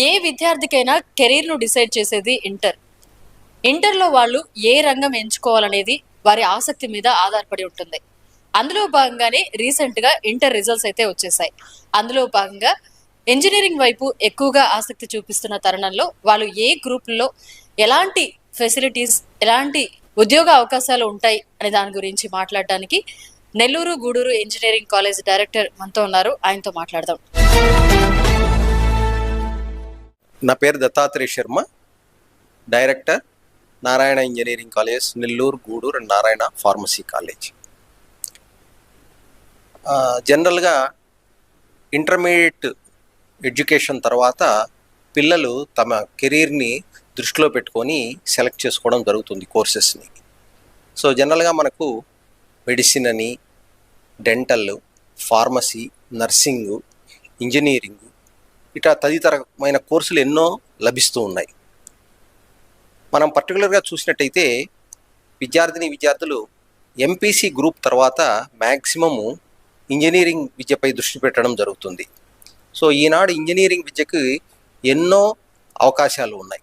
ఏ విద్యార్థికైనా కెరీర్ను డిసైడ్ చేసేది ఇంటర్. ఇంటర్లో వాళ్ళు ఏ రంగం ఎంచుకోవాలనేది వారి ఆసక్తి మీద ఆధారపడి ఉంటుంది. అందులో భాగంగానే రీసెంట్గా ఇంటర్ రిజల్ట్స్ అయితే వచ్చేసాయి. అందులో భాగంగా ఇంజనీరింగ్ వైపు ఎక్కువగా ఆసక్తి చూపిస్తున్న తరుణంలో వాళ్ళు ఏ గ్రూప్లో ఎలాంటి ఫెసిలిటీస్ ఎలాంటి ఉద్యోగ అవకాశాలు ఉంటాయి అనే దాని గురించి మాట్లాడడానికి Nellore Gudur engineering college director మనతో ఉన్నారు. ఆయనతో మాట్లాడదాం. నా పేరు Dattatreya Sharma. Director Narayana engineering college Nellore Gudur and Narayana pharmacy college జనరల్గా ఇంటర్మీడియట్ ఎడ్యుకేషన్ తర్వాత పిల్లలు తమ కెరీర్ని దృష్టిలో పెట్టుకొని సెలెక్ట్ చేసుకోవడం జరుగుతుంది కోర్సెస్ని. సో జనరల్గా మనకు మెడిసిన్ అని డెంటల్ ఫార్మసీ నర్సింగు ఇంజనీరింగు ఇట్లా తదితరమైన కోర్సులు ఎన్నో లభిస్తూ ఉన్నాయి. మనం పర్టికులర్గా చూసినట్టయితే విద్యార్థిని విద్యార్థులు ఎంపీసీ గ్రూప్ తర్వాత మ్యాక్సిమము ఇంజనీరింగ్ విద్యపై దృష్టి పెట్టడం జరుగుతుంది. సో ఈనాడు ఇంజనీరింగ్ విద్యకు ఎన్నో అవకాశాలు ఉన్నాయి.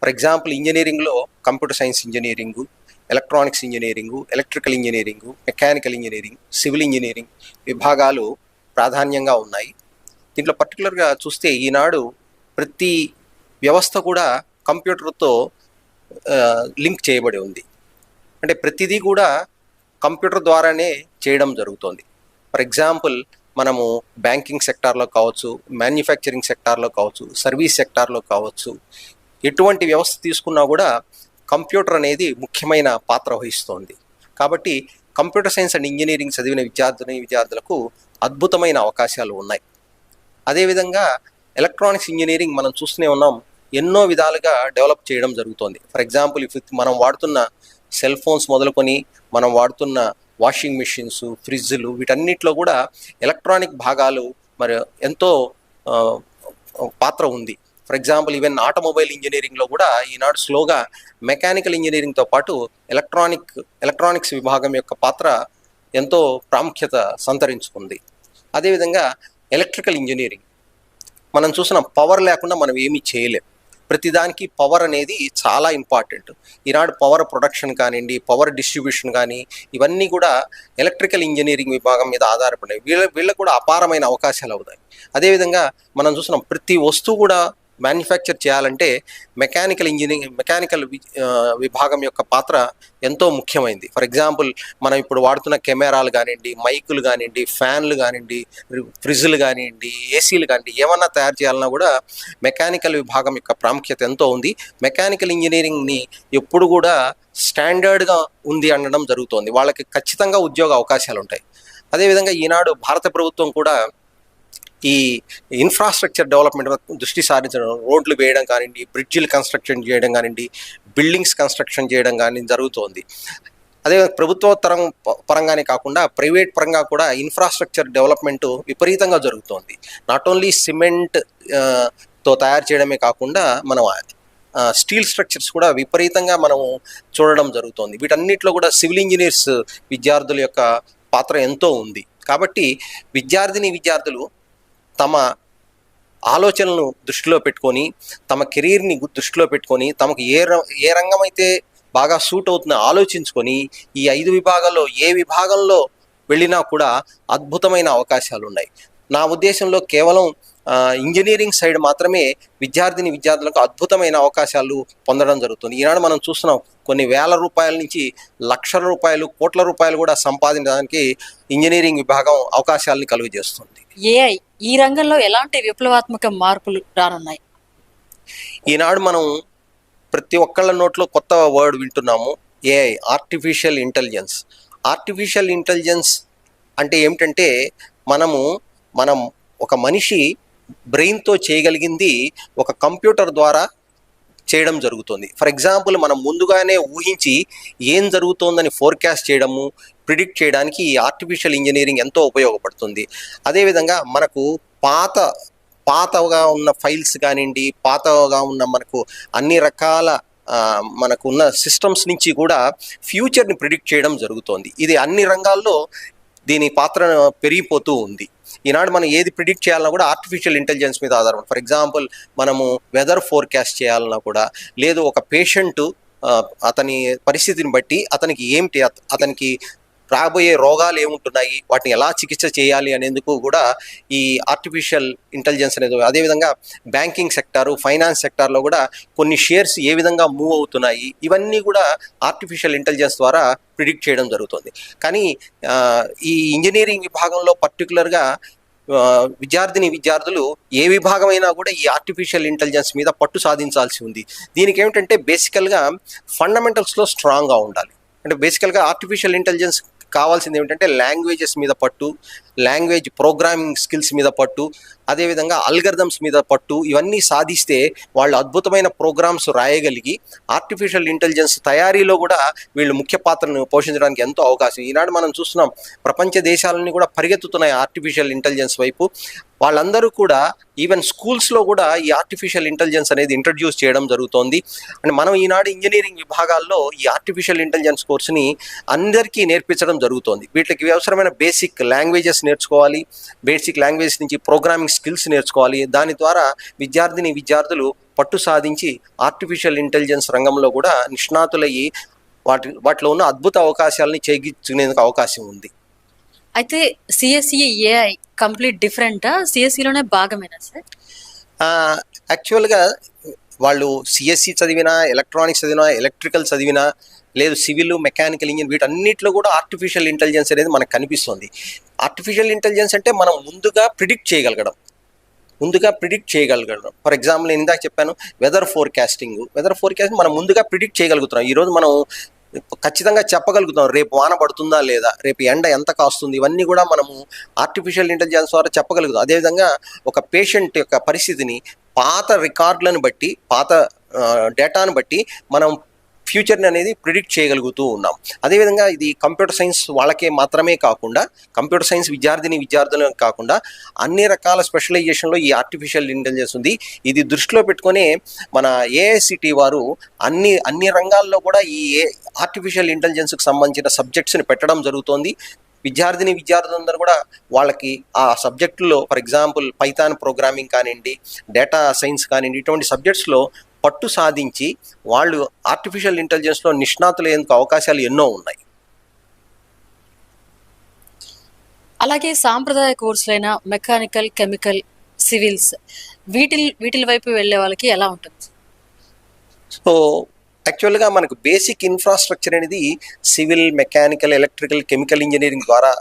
ఫర్ ఎగ్జాంపుల్ ఇంజనీరింగ్లో computer science engineering electronics engineering electrical engineering mechanical engineering civil engineering విభాగాలు ప్రాధాన్యంగా ఉన్నాయి. దీంట్లో పర్టికులర్గా చూస్తే ఈనాడు ప్రతి వ్యవస్థ కూడా కంప్యూటర్తో లింక్ చేయబడి ఉంది. అంటే ప్రతిదీ కూడా కంప్యూటర్ ద్వారానే చేయడం జరుగుతోంది. ఫర్ ఎగ్జాంపుల్ మనము బ్యాంకింగ్ సెక్టార్లో కావచ్చు మ్యానుఫ్యాక్చరింగ్ సెక్టార్లో కావచ్చు సర్వీస్ సెక్టార్లో కావచ్చు ఎటువంటి వ్యవస్థ తీసుకున్నా కూడా కంప్యూటర్ అనేది ముఖ్యమైన పాత్ర వహిస్తోంది. కాబట్టి కంప్యూటర్ సైన్స్ అండ్ ఇంజనీరింగ్ చదివిన విద్యార్థిని విద్యార్థులకు అద్భుతమైన అవకాశాలు ఉన్నాయి. అదేవిధంగా ఎలక్ట్రానిక్స్ ఇంజనీరింగ్ మనం చూస్తూనే ఉన్నాం ఎన్నో విధాలుగా డెవలప్ చేయడం జరుగుతోంది. ఫర్ ఎగ్జాంపుల్ ఇఫ్ మనం వాడుతున్న సెల్ ఫోన్స్ మొదలుకొని మనం వాడుతున్న వాషింగ్ మిషన్స్ ఫ్రిడ్జ్లు వీటన్నిటిలో కూడా ఎలక్ట్రానిక్ భాగాలు మరి ఎంతో పాత్ర ఉంది. ఫర్ ఎగ్జాంపుల్ ఈవెన్ ఆటోమొబైల్ ఇంజనీరింగ్లో కూడా ఈనాడు స్లోగా మెకానికల్ ఇంజనీరింగ్తో పాటు ఎలక్ట్రానిక్ ఎలక్ట్రానిక్స్ విభాగం యొక్క పాత్ర ఎంతో ప్రాముఖ్యత సంతరించుకుంది. అదేవిధంగా ఎలక్ట్రికల్ ఇంజనీరింగ్. మనం చూసిన పవర్ లేకుండా మనం ఏమీ చేయలేం. ప్రతిదానికి పవర్ అనేది చాలా ఇంపార్టెంట్. ఈనాడు పవర్ ప్రొడక్షన్ కానివ్వండి పవర్ డిస్ట్రిబ్యూషన్ కానీ ఇవన్నీ కూడా ఎలక్ట్రికల్ ఇంజనీరింగ్ విభాగం మీద ఆధారపడినాయి వీళ్ళ వీళ్ళకు కూడా అపారమైన అవకాశాలు అవుతాయి. అదేవిధంగా మనం చూసిన ప్రతి వస్తువు కూడా మ్యానుఫ్యాక్చర్ చేయాలంటే మెకానికల్ ఇంజనీరింగ్ మెకానికల్ విభాగం యొక్క పాత్ర ఎంతో ముఖ్యమైంది. ఫర్ ఎగ్జాంపుల్ మనం ఇప్పుడు వాడుతున్న కెమెరాలు కానివ్వండి మైకులు కానివ్వండి ఫ్యాన్లు కానివ్వండి ఫ్రిజ్లు కానివ్వండి ఏసీలు కానివ్వండి ఏమన్నా తయారు చేయాలన్నా కూడా మెకానికల్ విభాగం యొక్క ప్రాముఖ్యత ఎంతో ఉంది. మెకానికల్ ఇంజనీరింగ్ని ఎప్పుడు కూడా స్టాండర్డ్గా ఉంది అనడం జరుగుతోంది. వాళ్ళకి ఖచ్చితంగా ఉద్యోగ అవకాశాలు ఉంటాయి అదేవిధంగా ఈనాడు భారత ప్రభుత్వం కూడా ఈ ఇన్ఫ్రాస్ట్రక్చర్ డెవలప్మెంట్ దృష్టి సారించడం రోడ్లు వేయడం కానివ్వండి బ్రిడ్జిలు కన్స్ట్రక్షన్ చేయడం కానివ్వండి బిల్డింగ్స్ కన్స్ట్రక్షన్ చేయడం కానీ జరుగుతోంది. అదే ప్రభుత్వ తరం పరంగానే కాకుండా ప్రైవేట్ పరంగా కూడా ఇన్ఫ్రాస్ట్రక్చర్ డెవలప్మెంట్ విపరీతంగా జరుగుతోంది. నాట్ ఓన్లీ సిమెంట్తో తయారు చేయడమే కాకుండా మనం స్టీల్ స్ట్రక్చర్స్ కూడా విపరీతంగా మనం చూడడం జరుగుతోంది. వీటన్నిటిలో కూడా సివిల్ ఇంజనీర్స్ విద్యార్థుల యొక్క పాత్ర ఎంతో ఉంది. కాబట్టి విద్యార్థిని విద్యార్థులు తమ ఆలోచనలను దృష్టిలో పెట్టుకొని తమ కెరీర్ని దృష్టిలో పెట్టుకొని తమకు ఏ ఏ రంగం అయితే బాగా సూట్ అవుతుందో ఆలోచించుకొని ఈ ఐదు విభాగాల్లో ఏ విభాగంలో వెళ్ళినా కూడా అద్భుతమైన అవకాశాలు ఉన్నాయి నా ఉద్దేశంలో కేవలం ఇంజనీరింగ్ సైడ్ మాత్రమే విద్యార్థిని విద్యార్థులకు అద్భుతమైన అవకాశాలు పొందడం జరుగుతుంది. ఈనాడు మనం చూస్తున్నాం కొన్ని వేల రూపాయల నుంచి లక్షల రూపాయలు కోట్ల రూపాయలు కూడా సంపాదించడానికి ఇంజనీరింగ్ విభాగం అవకాశాలను కలుగజేస్తుంది. ఏఐ ఈ రంగంలో ఎలాంటి విప్లవాత్మక మార్పులు రానున్నాయి? ఈనాడు మనం ప్రతి ఒక్కళ్ళ నోట్లో కొత్త వర్డ్ వింటున్నాము. AI artificial intelligence artificial intelligence అంటే ఏమిటంటే మనము మనం ఒక మనిషి బ్రెయిన్తో చేయగలిగింది ఒక కంప్యూటర్ ద్వారా చేయడం జరుగుతుంది. ఫర్ ఎగ్జాంపుల్ మనం ముందుగానే ఊహించి ఏం జరుగుతోందని ఫోర్కాస్ట్ చేయడము ప్రిడిక్ట్ చేయడానికి ఈ ఆర్టిఫిషియల్ ఇంజనీరింగ్ ఎంతో ఉపయోగపడుతుంది. అదేవిధంగా మనకు పాత పాతగా ఉన్న ఫైల్స్ కానివ్వండి పాతగా ఉన్న మనకు అన్ని రకాల మనకు ఉన్న సిస్టమ్స్ నుంచి కూడా ఫ్యూచర్ని ప్రిడిక్ట్ చేయడం జరుగుతోంది. ఇది అన్ని రంగాల్లో దీని పాత్ర పెరిగిపోతూ ఉంది. ఈనాడు మనం ఏది ప్రిడిక్ట్ చేయాలన్నా కూడా ఆర్టిఫిషియల్ ఇంటెలిజెన్స్ మీద ఆధారపడి ఫర్ ఎగ్జాంపుల్ మనము వెదర్ ఫోర్కాస్ట్ చేయాలన్నా కూడా లేదు ఒక పేషెంట్ అతని పరిస్థితిని బట్టి అతనికి ఏమిటి అత- అతనికి రాబోయే రోగాలు ఏముంటున్నాయి? వాటిని ఎలా చికిత్స చేయాలి అనేందుకు కూడా ఈ ఆర్టిఫిషియల్ ఇంటెలిజెన్స్ అనేది అదేవిధంగా బ్యాంకింగ్ సెక్టారు ఫైనాన్స్ సెక్టార్లో కూడా కొన్ని షేర్స్ ఏ విధంగా మూవ్ అవుతున్నాయి? ఇవన్నీ కూడా ఆర్టిఫిషియల్ ఇంటెలిజెన్స్ ద్వారా ప్రిడిక్ట్ చేయడం జరుగుతుంది. కానీ ఈ ఇంజనీరింగ్ విభాగంలో పర్టికులర్గా విద్యార్థిని విద్యార్థులు ఏ విభాగమైనా కూడా ఈ ఆర్టిఫిషియల్ ఇంటెలిజెన్స్ మీద పట్టు సాధించాల్సి ఉంది. దీనికి ఏమిటంటే బేసికల్గా ఫండమెంటల్స్లో స్ట్రాంగ్గా ఉండాలి. అంటే బేసికల్గా ఆర్టిఫిషియల్ ఇంటెలిజెన్స్ కావాల్సింది ఏమిటంటే లాంగ్వేజెస్ మీద పట్టు లాంగ్వేజ్ ప్రోగ్రామింగ్ స్కిల్స్ మీద పట్టు అదేవిధంగా అల్గర్దమ్స్ మీద పట్టు ఇవన్నీ సాధిస్తే వాళ్ళు అద్భుతమైన ప్రోగ్రామ్స్ రాయగలిగి ఆర్టిఫిషియల్ ఇంటెలిజెన్స్ తయారీలో కూడా వీళ్ళు ముఖ్య పాత్రను పోషించడానికి ఎంతో అవకాశం. ఈనాడు మనం చూస్తున్నాం ప్రపంచ దేశాలన్నీ కూడా పరిగెత్తుతున్నాయి ఆర్టిఫిషియల్ ఇంటెలిజెన్స్ వైపు. వాళ్ళందరూ కూడా ఈవెన్ స్కూల్స్లో కూడా ఈ ఆర్టిఫిషియల్ ఇంటెలిజెన్స్ అనేది ఇంట్రడ్యూస్ చేయడం జరుగుతోంది. అండ్ మనం ఈనాడు ఇంజనీరింగ్ విభాగాల్లో ఈ ఆర్టిఫిషియల్ ఇంటెలిజెన్స్ కోర్సుని అందరికీ నేర్పించడం జరుగుతోంది. వీటికి అవసరమైన బేసిక్ లాంగ్వేజెస్ నేర్చుకోవాలి. బేసిక్ లాంగ్వేజ్ నుంచి ప్రోగ్రామింగ్ స్కిల్స్ నేర్చుకోవాలి. దాని ద్వారా విద్యార్థిని విద్యార్థులు పట్టు సాధించి ఆర్టిఫిషియల్ ఇంటెలిజెన్స్ రంగంలో కూడా నిష్ణాతులయ్యి వాటి వాటిలో ఉన్న అద్భుత అవకాశాలని చేగించుకునేందుకు అవకాశం ఉంది. అయితే సిఎస్ఈ ఏఐ కంప్లీట్ డిఫరెంటా సిఎస్ఈలోనే భాగమేనా సార్? యాక్చువల్గా వాళ్ళు సిఎస్సి చదివినా ఎలక్ట్రానిక్స్ చదివినా ఎలక్ట్రికల్ చదివినా లేదు సివిల్ మెకానికల్ ఇంజిన్ వీటన్నిటిలో కూడా ఆర్టిఫిషియల్ ఇంటెలిజెన్స్ అనేది మనకు కనిపిస్తుంది. ఆర్టిఫిషియల్ ఇంటెలిజెన్స్ అంటే మనం ముందుగా ప్రిడిక్ట్ చేయగలగడం. ముందుగా ప్రిడిక్ట్ చేయగలగడం. ఫర్ ఎగ్జాంపుల్ నేను ఇందాక చెప్పాను వెదర్ ఫోర్కాస్టింగ్ వెదర్ ఫోర్కాస్టింగ్ మనం ముందుగా ప్రిడిక్ట్ చేయగలుగుతున్నాం. ఈరోజు మనం ఖచ్చితంగా చెప్పగలుగుతాం రేపు వాన పడుతుందా లేదా రేపు ఎండ ఎంత కాస్తుంది ఇవన్నీ కూడా మనము ఆర్టిఫిషియల్ ఇంటెలిజెన్స్ ద్వారా చెప్పగలుగుతాం. అదేవిధంగా ఒక పేషెంట్ యొక్క పరిస్థితిని పాత రికార్డులను బట్టి పాత డేటాను బట్టి మనం ఫ్యూచర్ని అనేది ప్రిడిక్ట్ చేయగలుగుతూ ఉన్నాం. అదేవిధంగా ఇది కంప్యూటర్ సైన్స్ వాళ్ళకే మాత్రమే కాకుండా కంప్యూటర్ సైన్స్ విద్యార్థిని విద్యార్థులకు కాకుండా అన్ని రకాల స్పెషలైజేషన్లో ఈ ఆర్టిఫిషియల్ ఇంటెలిజెన్స్ ఉంది. ఇది దృష్టిలో పెట్టుకొని మన ఏఐసిటి వారు అన్ని అన్ని రంగాల్లో కూడా ఈ ఆర్టిఫిషియల్ ఇంటెలిజెన్స్కి సంబంధించిన సబ్జెక్ట్స్ని పెట్టడం జరుగుతోంది. విద్యార్థిని విద్యార్థులందరూ కూడా వాళ్ళకి ఆ సబ్జెక్టులో ఫర్ ఎగ్జాంపుల్ పైథాన్ ప్రోగ్రామింగ్ కానివ్వండి డేటా సైన్స్ కానివ్వండి ఇటువంటి సబ్జెక్ట్స్లో పట్టు సాధించి వాళ్ళు ఆర్టిఫిషియల్ ఇంటెలిజెన్స్లో నిష్ణాతులయ్యేందుకు అవకాశాలు ఎన్నో ఉన్నాయి. అలాగే సాంప్రదాయ కోర్సులైన మెకానికల్ కెమికల్ సివిల్స్ వీటి వీటిల వైపు వెళ్ళే వాళ్ళకి ఎలా ఉంటుంది? సో యాక్చువల్గా మనకు బేసిక్ ఇన్ఫ్రాస్ట్రక్చర్ అనేది civil mechanical electrical chemical engineering ద్వారా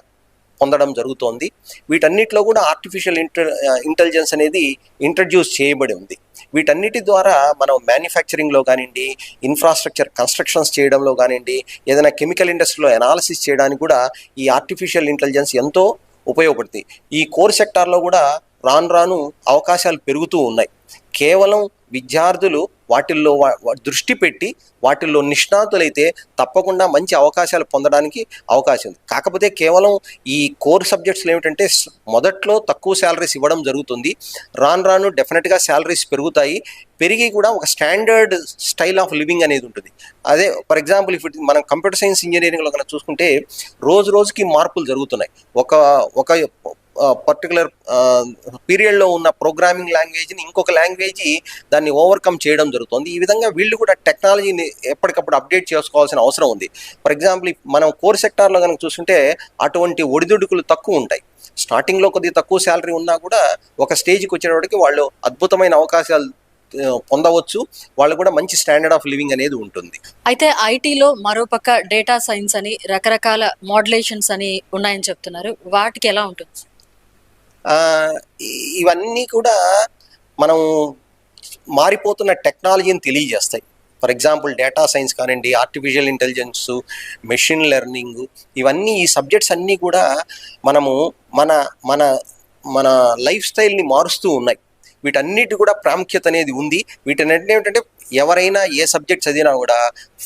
పొందడం జరుగుతోంది. వీటన్నిటిలో కూడా ఆర్టిఫిషియల్ ఇంటర్ ఇంటెలిజెన్స్ అనేది ఇంట్రడ్యూస్ చేయబడి ఉంది. వీటన్నిటి ద్వారా మనం మ్యానుఫ్యాక్చరింగ్లో కానివ్వండి ఇన్ఫ్రాస్ట్రక్చర్ కన్స్ట్రక్షన్స్ చేయడంలో కానివ్వండి ఏదైనా కెమికల్ ఇండస్ట్రీలో అనాలిసిస్ చేయడానికి కూడా ఈ ఆర్టిఫిషియల్ ఇంటెలిజెన్స్ ఎంతో ఉపయోగపడుతుంది. ఈ కోర్ సెక్టార్లో కూడా రాను రాను అవకాశాలు పెరుగుతూ ఉన్నాయి. కేవలం విద్యార్థులు వాటిల్లో వా- దృష్టి పెట్టి వాటిల్లో నిష్ణాతులైతే తప్పకుండా మంచి అవకాశాలు పొందడానికి అవకాశం ఉంది. కాకపోతే కేవలం ఈ కోర్ సబ్జెక్ట్స్లో ఏమిటంటే మొదట్లో తక్కువ శాలరీస్ ఇవ్వడం జరుగుతుంది. రాను రాను డెఫినెట్గా శాలరీస్ పెరుగుతాయి. పెరిగి కూడా ఒక స్టాండర్డ్ స్టైల్ ఆఫ్ లివింగ్ అనేది ఉంటుంది. అదే ఫర్ ఎగ్జాంపుల్ ఇప్పుడు మనం కంప్యూటర్ సైన్స్ ఇంజనీరింగ్లో కనుక చూసుకుంటే రోజు రోజుకి మార్పులు జరుగుతున్నాయి. ఒక ఒక పర్టికులర్ పీరియడ్లో ఉన్న ప్రోగ్రామింగ్ లాంగ్వేజ్ని ఇంకొక లాంగ్వేజ్ దాన్ని ఓవర్కమ్ చేయడం జరుగుతుంది. ఈ విధంగా వీళ్ళు కూడా టెక్నాలజీని ఎప్పటికప్పుడు అప్డేట్ చేసుకోవాల్సిన అవసరం ఉంది. ఫర్ ఎగ్జాంపుల్ మనం కోర్ సెక్టార్లో కనుక చూస్తుంటే అటువంటి ఒడిదుడుకులు తక్కువ ఉంటాయి. స్టార్టింగ్లో కొద్దిగా తక్కువ శాలరీ ఉన్నా కూడా ఒక స్టేజ్కి వచ్చేటప్పటికి వాళ్ళు అద్భుతమైన అవకాశాలు పొందవచ్చు. వాళ్ళు కూడా మంచి స్టాండర్డ్ ఆఫ్ లివింగ్ అనేది ఉంటుంది. అయితే ఐటీలో మరోపక్క డేటా సైన్స్ అని రకరకాల మోడలేషన్స్ అని ఉన్నాయని చెప్తున్నారు. వాటికి ఎలా ఉంటుంది? ఇవన్నీ కూడా మనం మారిపోతున్న టెక్నాలజీని తెలియజేస్తాయి. ఫర్ ఎగ్జాంపుల్ డేటా సైన్స్ కానివ్వండి ఆర్టిఫిషియల్ ఇంటెలిజెన్స్ మెషిన్ లెర్నింగ్ ఇవన్నీ ఈ సబ్జెక్ట్స్ అన్నీ కూడా మనము మన మన మన లైఫ్ స్టైల్ని మారుస్తూ ఉన్నాయి. వీటన్నిటి కూడా ప్రాముఖ్యత అనేది ఉంది. వీటన్నిటిని ఏమిటంటే ఎవరైనా ఏ సబ్జెక్ట్ చదివినా కూడా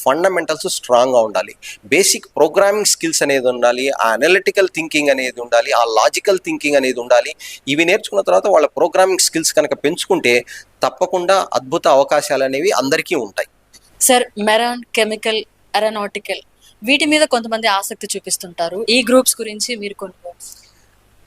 ఫండమెంటల్స్ స్ట్రాంగ్గా ఉండాలి. బేసిక్ ప్రోగ్రామింగ్ స్కిల్స్ అనేది ఉండాలి ఆ అనలిటికల్ థింకింగ్ అనేది ఉండాలి ఆ లాజికల్ థింకింగ్ అనేది ఉండాలి. ఇవి నేర్చుకున్న తర్వాత వాళ్ళ ప్రోగ్రామింగ్ స్కిల్స్ కనుక పెంచుకుంటే తప్పకుండా అద్భుత అవకాశాలు అనేవి అందరికీ ఉంటాయి. సార్ మెరాన్ కెమికల్ అెరోనాటికల్ వీటి మీద కొంతమంది ఆసక్తి చూపిస్తుంటారు. ఈ గ్రూప్స్ గురించి మీరు కొన్ని.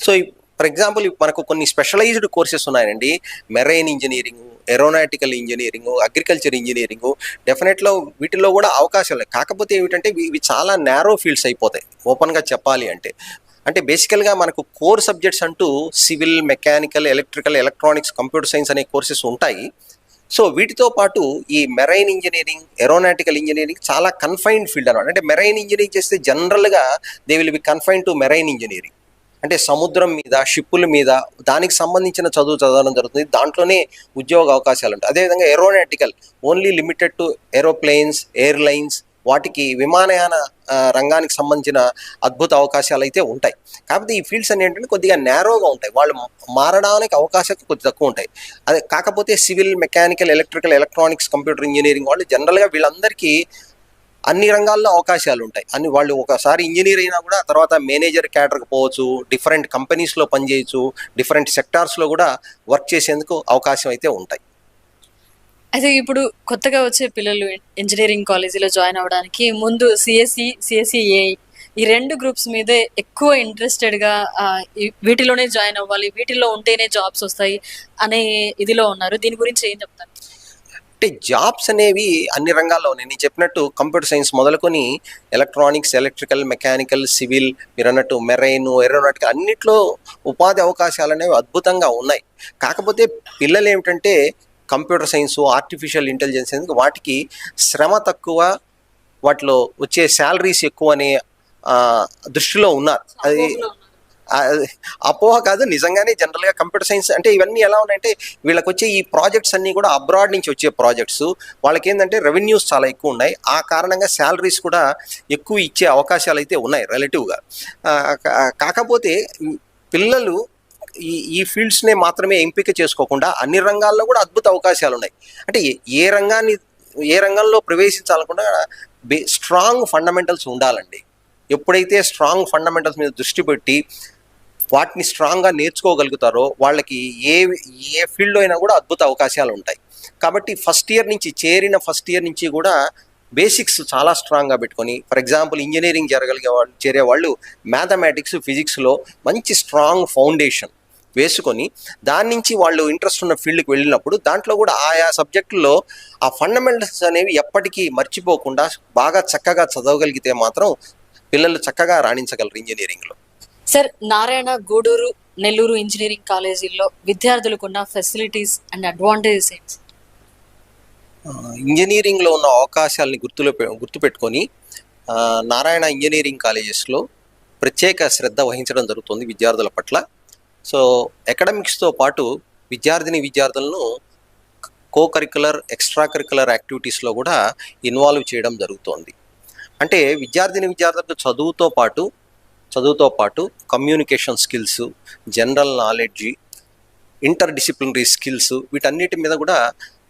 సో ఫర్ ఎగ్జాంపుల్ మనకు కొన్ని స్పెషలైజ్డ్ కోర్సెస్ ఉన్నాయండి. Marine engineering aeronautical engineering agriculture engineering డెఫినెట్లో వీటిలో కూడా అవకాశాలు కాకపోతే ఏమిటంటే ఇవి ఇవి చాలా నేరో ఫీల్డ్స్ అయిపోతాయి. ఓపెన్గా చెప్పాలి అంటే. అంటే బేసికల్గా మనకు కోర్ సబ్జెక్ట్స్ అంటూ civil mechanical electrical electronics computer science అనే కోర్సెస్ ఉంటాయి. సో వీటితో పాటు ఈ మెరైన్ ఇంజనీరింగ్ ఏరోనాటికల్ ఇంజనీరింగ్ చాలా కన్ఫైన్డ్ ఫీల్డ్ అనమాట అంటే మెరైన్ ఇంజనీరింగ్ చేస్తే జనరల్గా they will be confine to marine engineering అంటే సముద్రం మీద షిప్పుల మీద దానికి సంబంధించిన చదువు చదవడం జరుగుతుంది. దాంట్లోనే ఉద్యోగ అవకాశాలు ఉంటాయి అదేవిధంగా aeronautical only limited to aeroplanes airlines వాటికి విమానయాన రంగానికి సంబంధించిన అద్భుత అవకాశాలు అయితే ఉంటాయి. కాకపోతే ఈ ఫీల్డ్స్ అన్ని ఏంటంటే కొద్దిగా నేరోగా ఉంటాయి. వాళ్ళు మారడానికి అవకాశాలు కొద్ది తక్కువ ఉంటాయి. అదే కాకపోతే civil mechanical electrical electronics computer engineering వాళ్ళు జనరల్గా వీళ్ళందరికీ అన్ని రంగాల్లో అవకాశాలు ఉంటాయి. అన్ని వాళ్ళు ఒకసారి ఇంజనీర్ అయినా కూడా తర్వాత మేనేజర్ క్యాడర్కి పోవచ్చు డిఫరెంట్ కంపెనీస్లో పనిచేయచ్చు డిఫరెంట్ సెక్టార్స్లో కూడా వర్క్ చేసేందుకు అవకాశం అయితే ఉంటాయి. అయితే ఇప్పుడు కొత్తగా వచ్చే పిల్లలు ఇంజనీరింగ్ కాలేజీలో జాయిన్ అవ్వడానికి ముందు సిఎస్సి సిఎస్ఈఏ ఈ రెండు గ్రూప్స్ మీదే ఎక్కువ ఇంట్రెస్టెడ్గా వీటిలోనే జాయిన్ అవ్వాలి వీటిలో ఉంటేనే జాబ్స్ వస్తాయి అనే ఇదిలో ఉన్నారు. దీని గురించి ఏం చెప్తారు? అంటే జాబ్స్ అనేవి అన్ని రంగాల్లో ఉన్నాయి. నేను చెప్పినట్టు కంప్యూటర్ సైన్స్ మొదలుకొని ఎలక్ట్రానిక్స్ ఎలక్ట్రికల్ మెకానికల్ సివిల్ మీరు అన్నట్టు మెరైన్ ఏరోనాటికల్ అన్నిట్లో ఉపాధి అవకాశాలు అనేవి అద్భుతంగా ఉన్నాయి. కాకపోతే పిల్లలు ఏమిటంటే కంప్యూటర్ సైన్స్ ఆర్టిఫిషియల్ ఇంటెలిజెన్స్ ఎందుకు? వాటికి శ్రమ తక్కువ వాటిలో వచ్చే శాలరీస్ ఎక్కువ అనే దృష్టిలో ఉన్నారు. అది అపోహ కాదు నిజంగానే జనరల్గా కంప్యూటర్ సైన్స్ అంటే ఇవన్నీ ఎలా ఉన్నాయంటే వీళ్ళకి వచ్చే ఈ ప్రాజెక్ట్స్ అన్నీ కూడా అబ్రాడ్ నుంచి వచ్చే ప్రాజెక్ట్స్. వాళ్ళకి ఏంటంటే రెవెన్యూస్ చాలా ఎక్కువ ఉన్నాయి. ఆ కారణంగా శాలరీస్ కూడా ఎక్కువ ఇచ్చే అవకాశాలు అయితే ఉన్నాయి రిలేటివ్గా కాకపోతే పిల్లలు ఈ ఈ ఫీల్డ్స్నే మాత్రమే ఎంపిక చేసుకోకుండా అన్ని రంగాల్లో కూడా అద్భుత అవకాశాలు ఉన్నాయి. అంటే ఏ- రంగాన్ని ఏ రంగంలో ప్రవేశించాలకుండా స్ట్రాంగ్ ఫండమెంటల్స్ ఉండాలండి. ఎప్పుడైతే స్ట్రాంగ్ ఫండమెంటల్స్ మీద దృష్టి పెట్టి వాటిని స్ట్రాంగ్గా నేర్చుకోగలుగుతారో వాళ్ళకి ఏ ఏ ఫీల్డ్లో అయినా కూడా అద్భుత అవకాశాలు ఉంటాయి. కాబట్టి ఫస్ట్ ఇయర్ నుంచి చేరిన ఫస్ట్ ఇయర్ నుంచి కూడా బేసిక్స్ చాలా స్ట్రాంగ్గా పెట్టుకొని ఫర్ ఎగ్జాంపుల్ ఇంజనీరింగ్ జరగలిగే వాళ్ళు చేరే వాళ్ళు మ్యాథమెటిక్స్ ఫిజిక్స్లో మంచి స్ట్రాంగ్ ఫౌండేషన్ వేసుకొని దాని నుంచి వాళ్ళు ఇంట్రెస్ట్ ఉన్న ఫీల్డ్కి వెళ్ళినప్పుడు దాంట్లో కూడా ఆయా సబ్జెక్టుల్లో ఆ ఫండమెంటల్స్ అనేవి ఎప్పటికీ మర్చిపోకుండా బాగా చక్కగా చదవగలిగితే మాత్రం పిల్లలు చక్కగా రాణించగలరు ఇంజనీరింగ్లో సార్ నారాయణ గూడూరు నెల్లూరు ఇంజనీరింగ్ కాలేజీల్లో విద్యార్థులకున్న ఫెసిలిటీస్ అండ్ అడ్వాంటేజెస్ ఏంటి ఇంజనీరింగ్లో ఉన్న అవకాశాలని గుర్తులో గుర్తుపెట్టుకొని నారాయణ ఇంజనీరింగ్ కాలేజెస్లో ప్రత్యేక శ్రద్ధ వహించడం జరుగుతుంది విద్యార్థుల పట్ల. సో అకాడమిక్స్తో పాటు విద్యార్థిని విద్యార్థులను కో కరికులర్ ఎక్స్ట్రా కరికులర్ యాక్టివిటీస్లో కూడా ఇన్వాల్వ్ చేయడం జరుగుతోంది. అంటే విద్యార్థిని విద్యార్థులకు చదువుతో పాటు చదువుతో పాటు communication skills general knowledge interdisciplinary skills వీటన్నిటి మీద కూడా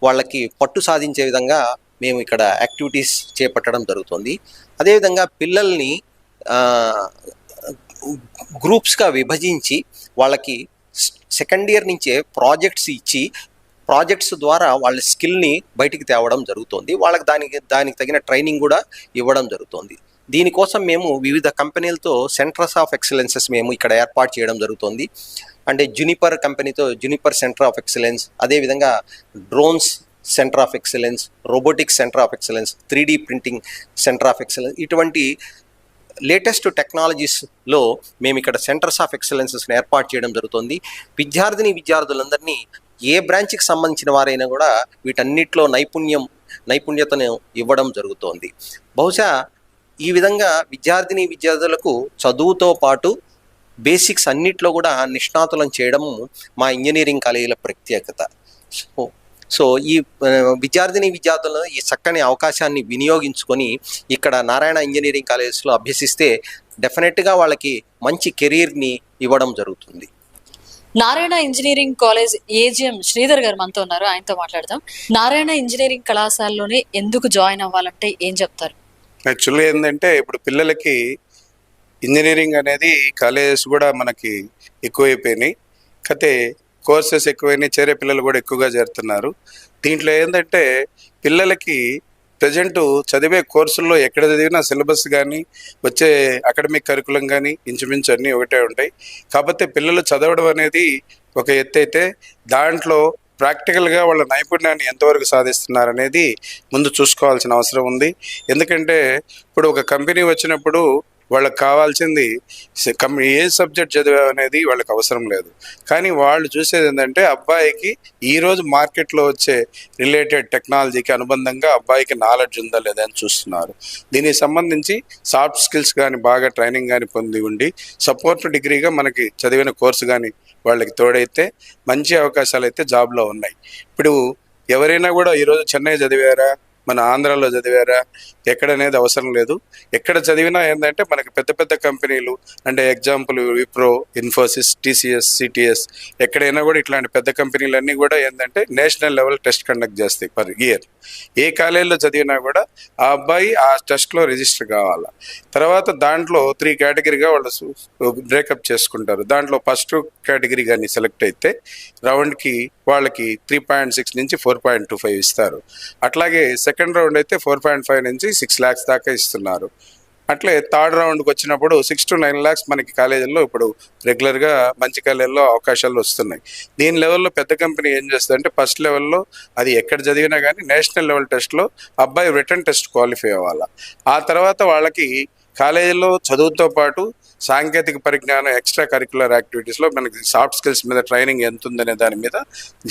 వాళ్ళకి పట్టు సాధించే విధంగా మేము ఇక్కడ యాక్టివిటీస్ చేపట్టడం జరుగుతుంది. అదేవిధంగా పిల్లల్ని గ్రూప్స్గా విభజించి వాళ్ళకి సెకండ్ ఇయర్ నుంచే ప్రాజెక్ట్స్ ఇచ్చి ప్రాజెక్ట్స్ ద్వారా వాళ్ళ స్కిల్ని బయటికి తేవడం జరుగుతుంది. వాళ్ళకి దానికి దానికి తగిన ట్రైనింగ్ కూడా ఇవ్వడం జరుగుతుంది. దీనికోసం మేము వివిధ కంపెనీలతో సెంటర్స్ ఆఫ్ ఎక్సలెన్సెస్ మేము ఇక్కడ ఏర్పాటు చేయడం జరుగుతుంది. అంటే జునిపర్ కంపెనీతో జునిపర్ సెంటర్ ఆఫ్ ఎక్సలెన్స్ అదేవిధంగా drones centre of excellence robotics centre of excellence three printing centre of excellence ఇటువంటి లేటెస్ట్ టెక్నాలజీస్లో మేము ఇక్కడ సెంటర్స్ ఆఫ్ ఎక్సలెన్సెస్ని ఏర్పాటు చేయడం జరుగుతుంది. విద్యార్థిని విద్యార్థులందరినీ ఏ బ్రాంచ్కి సంబంధించిన వారైనా కూడా వీటన్నిటిలో నైపుణ్యం నైపుణ్యతను ఇవ్వడం జరుగుతోంది. బహుశా ఈ విధంగా విద్యార్థిని విద్యార్థులకు చదువుతో పాటు బేసిక్స్ అన్నిట్లో కూడా నిష్ణాతులను చేయడం మా ఇంజనీరింగ్ కాలేజీల ప్రత్యేకత. సో సో ఈ విద్యార్థిని విద్యార్థులను ఈ చక్కని అవకాశాన్ని వినియోగించుకొని ఇక్కడ నారాయణ ఇంజనీరింగ్ కాలేజెస్లో అభ్యసిస్తే డెఫినెట్గా వాళ్ళకి మంచి కెరీర్ని ఇవ్వడం జరుగుతుంది. Narayana engineering college AGM Sridhar garu మనతో ఉన్నారు. ఆయనతో మాట్లాడదాం. నారాయణ ఇంజనీరింగ్ కళాశాలలోనే ఎందుకు జాయిన్ అవ్వాలంటే ఏం చెప్తారు? యాక్చువల్గా ఏంటంటే ఇప్పుడు పిల్లలకి ఇంజనీరింగ్ అనేది కాలేజెస్ కూడా మనకి ఎక్కువైపోయినాయి. కతే కోర్సెస్ ఎక్కువైనాయి చేరే పిల్లలు కూడా ఎక్కువగా చేరుతున్నారు. దీంట్లో ఏంటంటే పిల్లలకి ప్రజెంట్ చదివే కోర్సుల్లో ఎక్కడ చదివినా సిలబస్ కానీ వచ్చే అకాడమిక్ కరికులం కానీ ఇంచుమించు అన్నీ ఒకటే ఉంటాయి. కాకపోతే పిల్లలు చదవడం అనేది ఒక ఎత్తు అయితే దాంట్లో ప్రాక్టికల్గా వాళ్ళ నైపుణ్యాన్ని ఎంతవరకు సాధిస్తున్నారు అనేది ముందు చూసుకోవాల్సిన అవసరం ఉంది. ఎందుకంటే ఇప్పుడు ఒక కంపెనీ వచ్చినప్పుడు వాళ్ళకి కావాల్సింది ఏ సబ్జెక్ట్ చదివా అనేది వాళ్ళకి అవసరం లేదు. కానీ వాళ్ళు చూసేది ఏంటంటే అబ్బాయికి ఈరోజు మార్కెట్లో వచ్చే రిలేటెడ్ టెక్నాలజీకి అనుబంధంగా అబ్బాయికి నాలెడ్జ్ ఉందా లేదా అని చూస్తున్నారు. దీనికి సంబంధించి సాఫ్ట్ స్కిల్స్ కానీ బాగా ట్రైనింగ్ కానీ పొంది ఉండి సపోర్ట్ డిగ్రీగా మనకి చదివిన కోర్సు కానీ వాళ్ళకి తోడైతే మంచి అవకాశాలు అయితే జాబ్లో ఉన్నాయి. ఇప్పుడు ఎవరైనా కూడా ఈరోజు చెన్నై చదివారా? మన ఆంధ్రాలో చదివారా? ఎక్కడనేది అవసరం లేదు. ఎక్కడ చదివినా ఏంటంటే మనకి పెద్ద పెద్ద కంపెనీలు అంటే example Wipro Infosys TCS CTS ఎక్కడైనా కూడా ఇట్లాంటి పెద్ద కంపెనీలన్నీ కూడా ఏంటంటే నేషనల్ లెవెల్ టెస్ట్ కండక్ట్ చేస్తాయి పర్ ఇయర్. ఏ కాలేజీలో చదివినా కూడా ఆ అబ్బాయి ఆ టెస్ట్లో రిజిస్టర్ కావాలా. తర్వాత దాంట్లో త్రీ కేటగిరీగా వాళ్ళు బ్రేకప్ చేసుకుంటారు. దాంట్లో ఫస్ట్ కేటగిరీ కానీ సెలెక్ట్ అయితే రౌండ్కి వాళ్ళకి త్రీ పాయింట్ సిక్స్ నుంచి ఫోర్ పాయింట్ టూ ఫైవ్ ఇస్తారు. అట్లాగే సెకండ్ రౌండ్ అయితే ఫోర్ పాయింట్ ఫైవ్ నుంచి సిక్స్ ల్యాక్స్ దాకా ఇస్తున్నారు. అట్లే థర్డ్ రౌండ్కి వచ్చినప్పుడు సిక్స్ టు నైన్ ల్యాక్స్ మనకి కాలేజీల్లో ఇప్పుడు రెగ్యులర్గా మంచి కాలేజీల్లో అవకాశాలు వస్తున్నాయి. దీని లెవెల్లో పెద్ద కంపెనీ ఏం చేస్తుంది అంటే ఫస్ట్ లెవెల్లో అది ఎక్కడ చదివినా కానీ నేషనల్ లెవెల్ టెస్ట్లో అబ్బాయి రిటర్న్ టెస్ట్ క్వాలిఫై అవ్వాలి. ఆ తర్వాత వాళ్ళకి కాలేజీలో చదువుతో పాటు సాంకేతిక పరిజ్ఞానం ఎక్స్ట్రా కరికులర్ యాక్టివిటీస్లో మనకి సాఫ్ట్ స్కిల్స్ మీద ట్రైనింగ్ ఎంత ఉందనే దాని మీద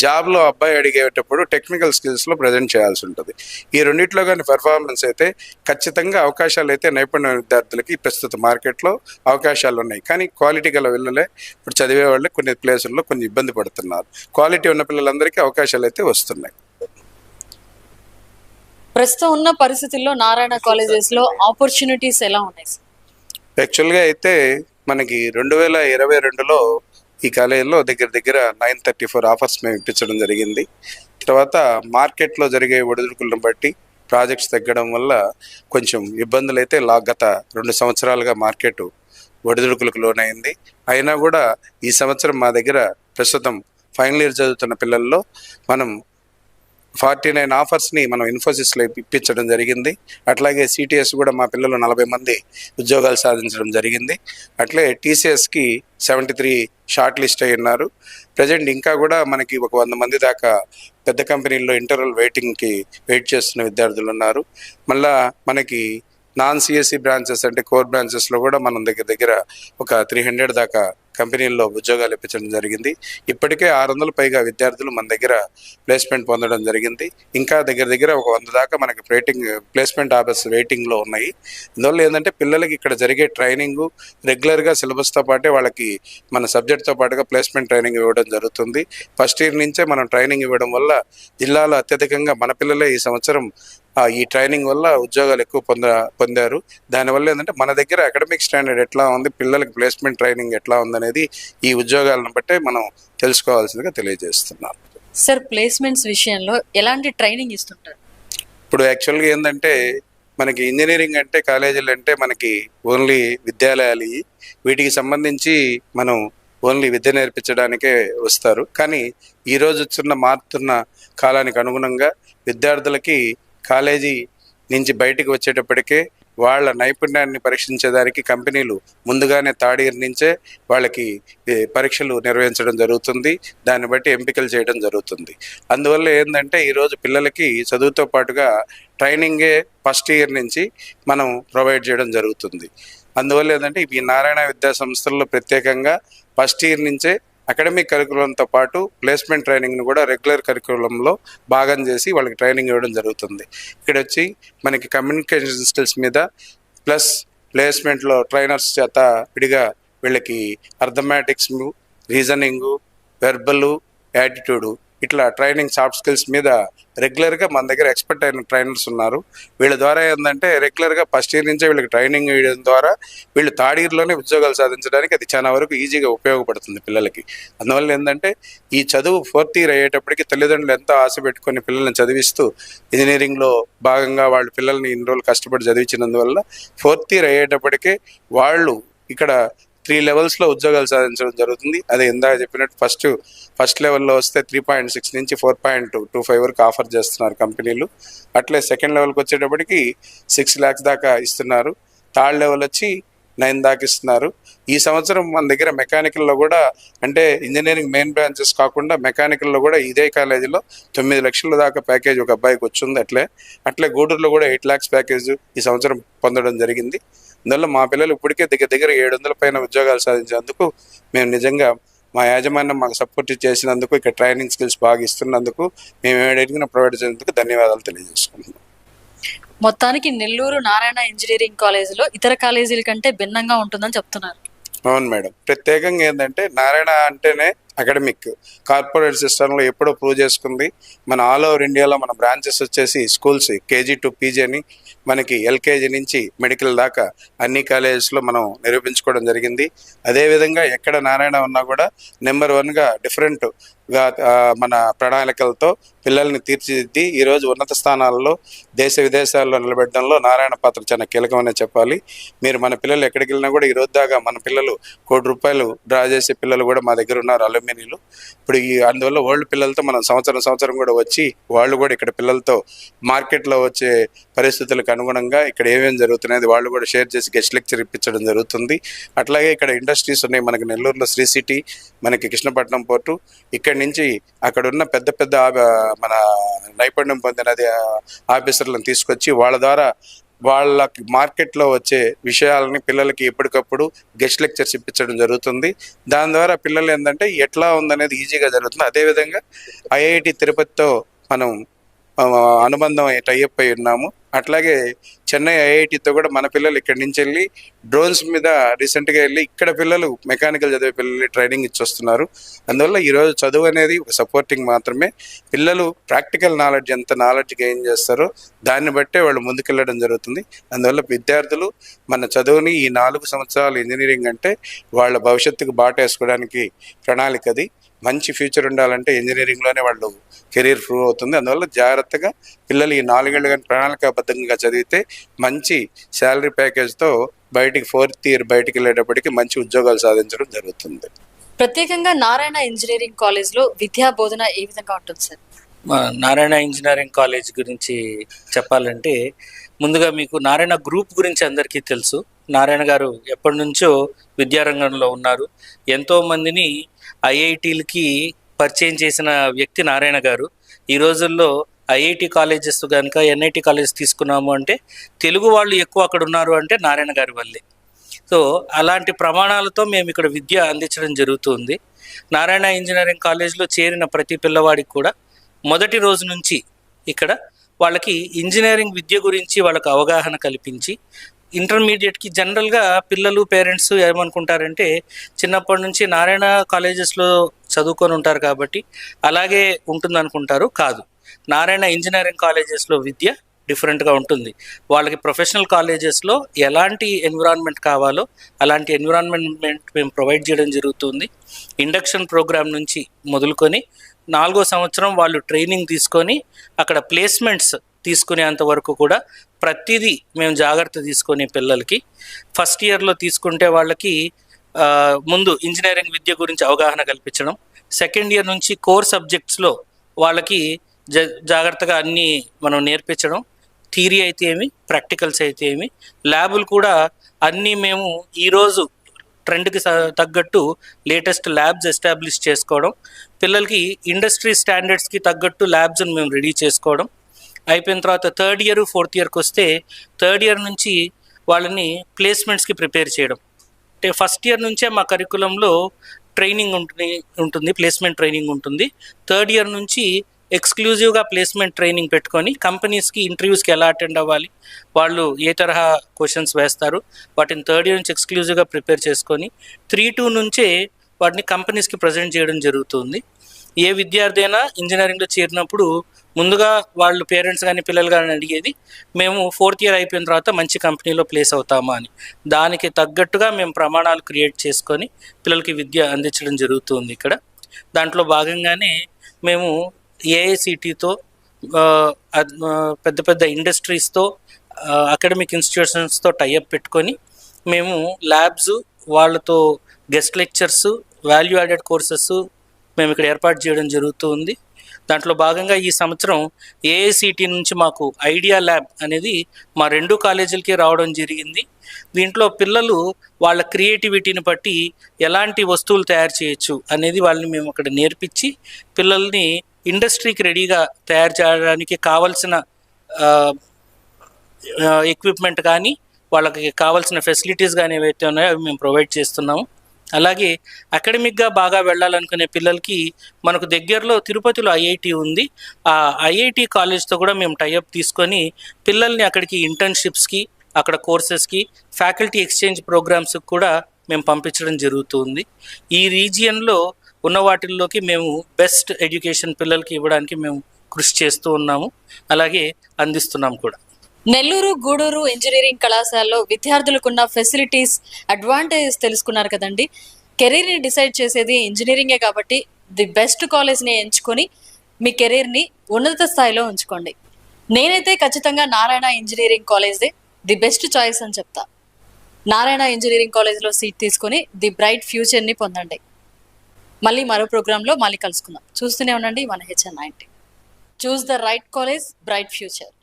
జాబ్లో అబ్బాయి అడిగేటప్పుడు టెక్నికల్ స్కిల్స్లో ప్రజెంట్ చేయాల్సి ఉంటుంది. ఈ రెండిట్లో కానీ పెర్ఫార్మెన్స్ అయితే ఖచ్చితంగా అవకాశాలు అయితే నైపుణ్య విద్యార్థులకి ప్రస్తుత మార్కెట్లో అవకాశాలు ఉన్నాయి. కానీ క్వాలిటీ గల పిల్లలే ఇప్పుడు చదివే వాళ్ళు కొన్ని ప్లేసుల్లో కొన్ని ఇబ్బంది పడుతున్నారు. క్వాలిటీ ఉన్న పిల్లలందరికీ అవకాశాలు అయితే వస్తున్నాయి. ప్రస్తుతం ఉన్న పరిస్థితుల్లో నారాయణ కాలేజెస్లో ఆపర్చునిటీస్ ఎలా ఉన్నాయి యాక్చువల్గా అయితే మనకి రెండు వేల ఇరవై రెండులో ఈ కాలేజీలో దగ్గర దగ్గర నైన్ థర్టీ ఫోర్ ఆఫర్స్ మేము ఇప్పించడం జరిగింది. తర్వాత మార్కెట్లో జరిగే ఒడిదుడుకులను బట్టి ప్రాజెక్ట్స్ తగ్గడం వల్ల కొంచెం ఇబ్బందులు అయితే లా గత రెండు సంవత్సరాలుగా మార్కెట్ ఒడిదుడుకులకు లోనైంది. అయినా కూడా ఈ సంవత్సరం మా దగ్గర ప్రస్తుతం ఫైనల్ ఇయర్ చదువుతున్న పిల్లల్లో మనం ఫార్టీ నైన్ ఆఫర్స్ని మనం ఇన్ఫోసిస్లో ఇప్పించడం జరిగింది. అట్లాగే సిటిఎస్ కూడా మా పిల్లలు నలభై మంది ఉద్యోగాలు సాధించడం జరిగింది. అట్లే టీసీఎస్కి సెవెంటీ త్రీ షార్ట్ లిస్ట్ అయి ఉన్నారు. ప్రజెంట్ ఇంకా కూడా మనకి ఒక వంద మంది దాకా పెద్ద కంపెనీల్లో ఇంటర్వల్ వెయిటింగ్కి వెయిట్ చేస్తున్న విద్యార్థులు ఉన్నారు. మళ్ళా మనకి నాన్ సిఎస్సి బ్రాంచెస్ అంటే కోర్ బ్రాంచెస్లో కూడా మనం దగ్గర దగ్గర ఒక త్రీ హండ్రెడ్ దాకా కంపెనీల్లో ఉద్యోగాలు ఇప్పించడం జరిగింది. ఇప్పటికే ఆరు వందల పైగా విద్యార్థులు మన దగ్గర ప్లేస్మెంట్ పొందడం జరిగింది. ఇంకా దగ్గర దగ్గర ఒక వంద దాకా మనకి ప్లేటింగ్ ప్లేస్మెంట్ ఆఫీస్ వెయిటింగ్లో ఉన్నాయి. అందువల్ల ఏంటంటే పిల్లలకి ఇక్కడ జరిగే ట్రైనింగ్ రెగ్యులర్గా సిలబస్తో పాటే వాళ్ళకి మన సబ్జెక్ట్తో పాటుగా ప్లేస్మెంట్ ట్రైనింగ్ ఇవ్వడం జరుగుతుంది. ఫస్ట్ ఇయర్ నుంచే మనం ట్రైనింగ్ ఇవ్వడం వల్ల జిల్లాలో అత్యధికంగా మన పిల్లలే ఈ సంవత్సరం ఈ ట్రైనింగ్ వల్ల ఉద్యోగాలు ఎక్కువ పొంద పొందారు. దానివల్ల ఏంటంటే మన దగ్గర అకాడమిక్ స్టాండర్డ్ ఎట్లా ఉంది పిల్లలకి ప్లేస్మెంట్ ట్రైనింగ్ ఎట్లా ఉందనేది ఈ ఉద్యోగాలను బట్టే మనం తెలుసుకోవాల్సిందిగా తెలియజేస్తున్నాం. సార్ ప్లేస్మెంట్స్ విషయంలో ఎలాంటి ట్రైనింగ్ ఇస్తుంటారు? ఇప్పుడు యాక్చువల్గా ఏంటంటే మనకి ఇంజనీరింగ్ అంటే కాలేజీలు అంటే మనకి ఓన్లీ విద్యాలయాలు. వీటికి సంబంధించి మనం ఓన్లీ విద్య నేర్పించడానికే వస్తారు. కానీ ఈ రోజు వచ్చిన మారుతున్న కాలానికి అనుగుణంగా విద్యార్థులకి కాలేజీ నుంచి బయటికి వచ్చేటప్పటికే వాళ్ళ నైపుణ్యాన్ని పరీక్షించేదానికి కంపెనీలు ముందుగానే థర్డ్ ఇయర్ నుంచే వాళ్ళకి పరీక్షలు నిర్వహించడం జరుగుతుంది. దాన్ని బట్టి ఎంపికలు చేయడం జరుగుతుంది. అందువల్ల ఏంటంటే ఈరోజు పిల్లలకి చదువుతో పాటుగా ట్రైనింగే ఫస్ట్ ఇయర్ నుంచి మనం ప్రొవైడ్ చేయడం జరుగుతుంది. అందువల్ల ఏంటంటే ఈ నారాయణ విద్యా సంస్థల్లో ప్రత్యేకంగా ఫస్ట్ ఇయర్ నుంచే అకాడమిక్ కరికులంతో పాటు ప్లేస్మెంట్ ట్రైనింగ్ను కూడా రెగ్యులర్ కరికులంలో భాగం చేసి వాళ్ళకి ట్రైనింగ్ ఇవ్వడం జరుగుతుంది. ఇక్కడ వచ్చి మనకి కమ్యూనికేషన్ స్కిల్స్ మీద ప్లస్ ప్లేస్మెంట్లో ట్రైనర్స్ చేత విడిగా వీళ్ళకి అర్థమాటిక్స్ రీజనింగ్ వెర్బలు యాటిట్యూడు ఇట్లా ట్రైనింగ్ సాఫ్ట్ స్కిల్స్ మీద రెగ్యులర్గా మన దగ్గర ఎక్స్పర్ట్ అయిన ట్రైనర్స్ ఉన్నారు. వీళ్ళ ద్వారా ఏంటంటే రెగ్యులర్గా ఫస్ట్ ఇయర్ నుంచే వీళ్ళకి ట్రైనింగ్ ఇవ్వడం ద్వారా వీళ్ళు థర్డ్ ఇయర్లోనే ఉద్యోగాలు సాధించడానికి అది చాలా వరకు ఈజీగా ఉపయోగపడుతుంది పిల్లలకి. అందువల్ల ఏంటంటే ఈ చదువు ఫోర్త్ ఇయర్ అయ్యేటప్పటికి తల్లిదండ్రులు ఎంతో ఆశ పెట్టుకొని పిల్లల్ని చదివిస్తూ ఇంజనీరింగ్లో భాగంగా వాళ్ళ పిల్లల్ని ఇన్ని రోజులు కష్టపడి చదివించినందువల్ల ఫోర్త్ ఇయర్ అయ్యేటప్పటికే వాళ్ళు ఇక్కడ త్రీ లెవెల్స్లో ఉద్యోగాలు సాధించడం జరుగుతుంది. అదే ఇందాక చెప్పినట్టు ఫస్ట్ ఫస్ట్ లెవెల్లో వస్తే త్రీ పాయింట్ సిక్స్ నుంచి ఫోర్ పాయింట్ టూ ఫైవ్ వరకు ఆఫర్ చేస్తున్నారు కంపెనీలు. అట్లే సెకండ్ లెవెల్కి వచ్చేటప్పటికి సిక్స్ ల్యాక్స్ దాకా ఇస్తున్నారు. థర్డ్ లెవెల్ వచ్చి నైన్ దాకా ఇస్తున్నారు. ఈ సంవత్సరం మన దగ్గర మెకానికల్లో కూడా అంటే ఇంజనీరింగ్ మెయిన్ బ్రాంచెస్ కాకుండా మెకానికల్లో కూడా ఇదే కాలేజీలో తొమ్మిది లక్షల దాకా ప్యాకేజ్ ఒక అబ్బాయికి వచ్చింది అట్లే. అట్లే గూడూరులో కూడా ఎయిట్ ల్యాక్స్ ప్యాకేజ్ ఈ సంవత్సరం పొందడం జరిగింది. అందువల్ల మా పిల్లలు ఇప్పటికే దగ్గర దగ్గర ఏడు వందల పైన ఉద్యోగాలు సాధించేందుకు మేము నిజంగా మా యాజమాన్యం మాకు సపోర్ట్ చేసినందుకు ఇక్కడ ట్రైనింగ్ స్కిల్స్ బాగా ఇస్తున్నందుకు మేము ఏడైనా ప్రొవైడ్ చేసినందుకు ధన్యవాదాలు తెలియజేసుకుంటున్నాం. మొత్తానికి నెల్లూరు నారాయణ ఇంజనీరింగ్ కాలేజీలో ఇతర కాలేజీల కంటే భిన్నంగా ఉంటుందని చెప్తున్నారు. అవును మేడం. ప్రత్యేకంగా ఏంటంటే నారాయణ అంటేనే అకాడమిక్ కార్పొరేట్ సిస్టంలో ఎప్పుడో ప్రూవ్ చేసుకుంది. మన ఆల్ ఓవర్ ఇండియాలో మన బ్రాంచెస్ వచ్చేసి స్కూల్స్ కేజీ టు పీజీ అని మనకి ఎల్కేజీ నుంచి మెడికల్ దాకా అన్ని కాలేజెస్లో మనం నిరూపించుకోవడం జరిగింది. అదేవిధంగా ఎక్కడ నారాయణ ఉన్నా కూడా నెంబర్ వన్గా డిఫరెంట్ మన ప్రణాళికలతో పిల్లల్ని తీర్చిదిద్ది ఈరోజు ఉన్నత స్థానాల్లో దేశ విదేశాల్లో నిలబెట్టడంలో నారాయణ పాత్ర చాలా కీలకమనే చెప్పాలి. మీరు మన పిల్లలు ఎక్కడికి వెళ్ళినా కూడా ఈ రోజు దాకా మన పిల్లలు కోటి రూపాయలు డ్రా చేసే పిల్లలు కూడా మా దగ్గర ఉన్నారు అల్యూమినియలు. ఇప్పుడు ఈ అందువల్ల ఓల్డ్ పిల్లలతో మనం సంవత్సరం సంవత్సరం కూడా వచ్చి వాళ్ళు కూడా ఇక్కడ పిల్లలతో మార్కెట్లో వచ్చే పరిస్థితులకు అనుగుణంగా ఇక్కడ ఏమేమి జరుగుతున్నాయి వాళ్ళు కూడా షేర్ చేసి గెస్ట్ లెక్చర్ ఇప్పించడం జరుగుతుంది. అట్లాగే ఇక్కడ ఇండస్ట్రీస్ ఉన్నాయి. మనకి నెల్లూరులో శ్రీ సిటీ మనకి కృష్ణపట్నం పోర్టు ఇక్కడ నుంచి అక్కడ ఉన్న పెద్ద పెద్ద ఆ- మన నైపుణ్యం పొందిన ఆఫీసర్లను తీసుకొచ్చి వాళ్ళ ద్వారా వాళ్ళకి మార్కెట్లో వచ్చే విషయాలని పిల్లలకి ఎప్పటికప్పుడు గెస్ట్ లెక్చర్స్ ఇప్పించడం జరుగుతుంది. దాని ద్వారా పిల్లలు ఏంటంటే ఎట్లా ఉందనేది ఈజీగా జరుగుతుంది. అదేవిధంగా ఐఐటి తిరుపతితో మనం అనుబంధం టైఅప్ అయి ఉన్నాము. అట్లాగే చెన్నై ఐఐటితో కూడా మన పిల్లలు ఇక్కడి నుంచి వెళ్ళి డ్రోన్స్ మీద రీసెంట్గా వెళ్ళి ఇక్కడ పిల్లలు మెకానికల్ చదివే పిల్లల్ని ట్రైనింగ్ ఇచ్చి వస్తున్నారు అందువల్ల ఈరోజు చదువు అనేది ఒక సపోర్టింగ్ మాత్రమే. పిల్లలు ప్రాక్టికల్ నాలెడ్జ్ ఎంత నాలెడ్జ్ గెయిన్ చేస్తారో దాన్ని బట్టే వాళ్ళు ముందుకెళ్ళడం జరుగుతుంది. అందువల్ల విద్యార్థులు మన చదువుని ఈ నాలుగు సంవత్సరాలు ఇంజనీరింగ్ అంటే వాళ్ళ భవిష్యత్తుకు బాట వేసుకోవడానికి ప్రణాళిక అది. మంచి ఫ్యూచర్ ఉండాలంటే ఇంజనీరింగ్లోనే వాళ్ళు కెరీర్ ప్రూవ్ అవుతుంది. అందువల్ల జాగ్రత్తగా పిల్లలు ఈ నాలుగేళ్ళు కానీ ప్రణాళికాబద్ధంగా చదివితే మంచి శాలరీ ప్యాకేజ్తో బయటికి ఫోర్త్ ఇయర్ బయటికి వెళ్ళేటప్పటికి మంచి ఉద్యోగాలు సాధించడం జరుగుతుంది. ప్రత్యేకంగా నారాయణ ఇంజనీరింగ్ కాలేజ్లో విద్యా బోధన ఏ విధంగా ఉంటుంది సార్? నారాయణ ఇంజనీరింగ్ కాలేజ్ గురించి చెప్పాలంటే ముందుగా మీకు నారాయణ గ్రూప్ గురించి అందరికీ తెలుసు. నారాయణ గారు ఎప్పటి నుంచో విద్యారంగంలో ఉన్నారు. ఎంతో మందిని ఐఐటీలకి పరిచయం చేసిన వ్యక్తి నారాయణ గారు. ఈ రోజుల్లో ఐఐటి కాలేజెస్ కనుక ఎన్ఐటి కాలేజెస్ తీసుకున్నాము అంటే తెలుగు వాళ్ళు ఎక్కువ అక్కడ ఉన్నారు అంటే నారాయణ గారి వల్లే. సో అలాంటి ప్రమాణాలతో మేము ఇక్కడ విద్య అందించడం జరుగుతుంది. నారాయణ ఇంజనీరింగ్ కాలేజ్లో చేరిన ప్రతి పిల్లవాడికి కూడా మొదటి రోజు నుంచి ఇక్కడ వాళ్ళకి ఇంజనీరింగ్ విద్య గురించి వాళ్ళకి అవగాహన కల్పించి ఇంటర్మీడియట్కి జనరల్గా పిల్లలు పేరెంట్స్ ఏమనుకుంటారంటే చిన్నప్పటి నుంచి నారాయణ కాలేజెస్లో చదువుకొని ఉంటారు కాబట్టి అలాగే ఉంటుంది అనుకుంటారు కాదు. నారాయణ ఇంజనీరింగ్ కాలేజెస్లో విద్య డిఫరెంట్గా ఉంటుంది. వాళ్ళకి ప్రొఫెషనల్ కాలేజెస్లో ఎలాంటి ఎన్విరాన్మెంట్ కావాలో అలాంటి ఎన్విరాన్మెంట్ మేము ప్రొవైడ్ చేయడం జరుగుతుంది. ఇండక్షన్ ప్రోగ్రామ్ నుంచి మొదలుకొని నాలుగో సంవత్సరం వాళ్ళు ట్రైనింగ్ తీసుకొని అక్కడ ప్లేస్మెంట్స్ తీసుకునేంత వరకు కూడా ప్రతిదీ మేము జాగ్రత్త తీసుకొని పిల్లలకి. ఫస్ట్ ఇయర్లో తీసుకుంటే వాళ్ళకి ముందు ఇంజనీరింగ్ విద్య గురించి అవగాహన కల్పించడం. సెకండ్ ఇయర్ నుంచి కోర్ సబ్జెక్ట్స్లో వాళ్ళకి జ జాగ్రత్తగా అన్నీ మనం నేర్పించడం. థియరీ అయితే ఏమి ప్రాక్టికల్స్ అయితే ఏమి. ల్యాబులు కూడా అన్నీ మేము ఈరోజు ట్రెండ్కి తగ్గట్టు లేటెస్ట్ ల్యాబ్స్ ఎస్టాబ్లిష్ చేసుకోవడం. పిల్లలకి ఇండస్ట్రీ స్టాండర్డ్స్కి తగ్గట్టు ల్యాబ్స్ని మేము రెడీ చేసుకోవడం. అయిపోయిన తర్వాత థర్డ్ ఇయర్ ఫోర్త్ ఇయర్కి వస్తే థర్డ్ ఇయర్ నుంచి వాళ్ళని ప్లేస్మెంట్స్కి ప్రిపేర్ చేయడం. అంటే ఫస్ట్ ఇయర్ నుంచే మా కరికులంలో ట్రైనింగ్ ఉంటుంది ఉంటుంది ప్లేస్మెంట్ ట్రైనింగ్ ఉంటుంది. థర్డ్ ఇయర్ నుంచి ఎక్స్క్లూజివ్గా ప్లేస్మెంట్ ట్రైనింగ్ పెట్టుకొని కంపెనీస్కి ఇంటర్వ్యూస్కి ఎలా అటెండ్ అవ్వాలి వాళ్ళు ఏ తరహా క్వశ్చన్స్ వేస్తారు వాటిని థర్డ్ ఇయర్ నుంచి ఎక్స్క్లూజివ్గా ప్రిపేర్ చేసుకొని త్రీ టూ నుంచే వాటిని కంపెనీస్కి ప్రజెంట్ చేయడం జరుగుతుంది. ఏ విద్యార్థి అయినా ఇంజనీరింగ్లో చేరినప్పుడు ముందుగా వాళ్ళు పేరెంట్స్ కానీ పిల్లలు కానీ అడిగేది మేము ఫోర్త్ ఇయర్ అయిపోయిన తర్వాత మంచి కంపెనీలో ప్లేస్ అవుతామా? అని. దానికి తగ్గట్టుగా మేము ప్రమాణాలు క్రియేట్ చేసుకొని పిల్లలకి విద్య అందించడం జరుగుతుంది ఇక్కడ. దాంట్లో భాగంగానే మేము ఏఐసిటితో పెద్ద పెద్ద ఇండస్ట్రీస్తో అకాడమిక్ ఇన్స్టిట్యూషన్స్తో టైఅప్ పెట్టుకొని మేము ల్యాబ్స్ వాళ్ళతో guest lectures value added courses మేము ఇక్కడ ఏర్పాటు చేయడం జరుగుతూ ఉంది దాంట్లో భాగంగా ఈ సంవత్సరం ఏఐసిటి నుంచి మాకు ఐడియా ల్యాబ్ అనేది మా రెండు కాలేజీలకి రావడం జరిగింది. దీంట్లో పిల్లలు వాళ్ళ క్రియేటివిటీని బట్టి ఎలాంటి వస్తువులు తయారు చేయొచ్చు అనేది వాళ్ళని మేము అక్కడ నేర్పించి పిల్లల్ని ఇండస్ట్రీకి రెడీగా తయారు చేయడానికి కావలసిన ఎక్విప్మెంట్ కానీ వాళ్ళకి కావాల్సిన ఫెసిలిటీస్ కానీ ఏవైతే ఉన్నాయో అవి మేము ప్రొవైడ్ చేస్తున్నాము. అలాగే అకాడమిక్గా బాగా వెళ్ళాలనుకునే పిల్లలకి మనకు దగ్గరలో తిరుపతిలో ఐఐటి ఉంది. ఆ ఐఐటి కాలేజ్తో కూడా మేము టైఅప్ తీసుకొని పిల్లల్ని అక్కడికి ఇంటర్న్షిప్స్కి అక్కడ కోర్సెస్కి ఫ్యాకల్టీ ఎక్స్చేంజ్ ప్రోగ్రామ్స్కి కూడా మేము పంపించడం జరుగుతుంది. ఈ రీజియన్లో ఉన్న వాటిల్లోకి మేము బెస్ట్ ఎడ్యుకేషన్ పిల్లలకి ఇవ్వడానికి మేము కృషి చేస్తూ ఉన్నాము. అలాగే అందిస్తున్నాం కూడా. నెల్లూరు గూడూరు ఇంజనీరింగ్ కళాశాలలో విద్యార్థులకున్న ఫెసిలిటీస్ అడ్వాంటేజెస్ తెలుసుకున్నారు కదండి. కెరీర్ని డిసైడ్ చేసేది ఇంజనీరింగే కాబట్టి ది బెస్ట్ కాలేజ్ని ఎంచుకొని మీ కెరీర్ని ఉన్నత స్థాయిలో ఉంచుకోండి. నేనైతే ఖచ్చితంగా నారాయణ ఇంజనీరింగ్ కాలేజ్దే ది బెస్ట్ చాయిస్ అని చెప్తా. నారాయణ ఇంజనీరింగ్ కాలేజ్లో సీట్ తీసుకొని ది బ్రైట్ ఫ్యూచర్ని పొందండి. మళ్ళీ మరో ప్రోగ్రాంలో మళ్ళీ కలుసుకుందాం. చూస్తూనే ఉండండి మన HN ninety. Choose the right college bright future.